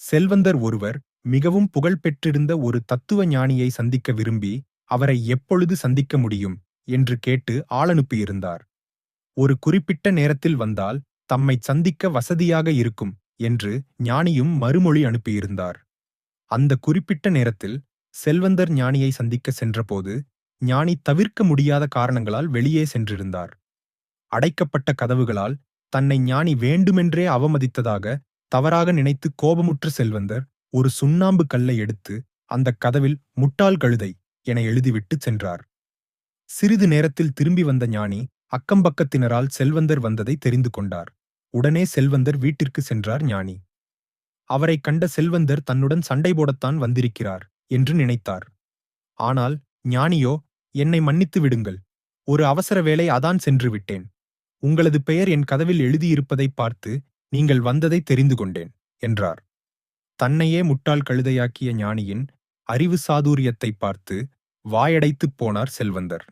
செல்வந்தர் ஒருவர் மிகவும் புகழ் பெற்றிருந்த ஒரு தத்துவ ஞானியை சந்திக்க விரும்பி அவரை எப்பொழுது சந்திக்க முடியும் என்று கேட்டு ஆளனுப்பியிருந்தார். ஒரு குறிப்பிட்ட நேரத்தில் வந்தால் தம்மை சந்திக்க வசதியாக இருக்கும் என்று ஞானியும் மறுமொழி அனுப்பியிருந்தார். அந்த குறிப்பிட்ட நேரத்தில் செல்வந்தர் ஞானியை சந்திக்க சென்றபோது ஞானி தவிர்க்க முடியாத காரணங்களால் வெளியே சென்றிருந்தார். அடைக்கப்பட்ட கதவுகளால் தன்னை ஞானி வேண்டுமென்றே அவமதித்ததாக தவறாக நினைத்து கோபமுற்ற செல்வந்தர் ஒரு சுண்ணாம்பு கல்லை எடுத்து அந்தக் கதவில் முட்டாள் கழுதை என எழுதிவிட்டு சென்றார். சிறிது நேரத்தில் திரும்பி வந்த ஞானி அக்கம்பக்கத்தினரால் செல்வந்தர் வந்ததை தெரிந்து கொண்டார். உடனே செல்வந்தர் வீட்டிற்கு சென்றார் ஞானி. அவரைக் கண்ட செல்வந்தர் தன்னுடன் சண்டை போடத்தான் வந்திருக்கிறார் என்று நினைத்தார். ஆனால் ஞானியோ என்னை மன்னித்து விடுங்கள். ஒரு அவசர வேலை அதான் சென்று விட்டேன். உங்களது பெயர் என் கதவில் எழுதியிருப்பதைப் பார்த்து நீங்கள் வந்ததை தெரிந்து கொண்டேன் என்றார். தன்னையே முட்டாள் கழுதையாக்கிய ஞானியின் அறிவு சாதுரியத்தைப் பார்த்து வாயடைத்துப் போனார் செல்வந்தர்.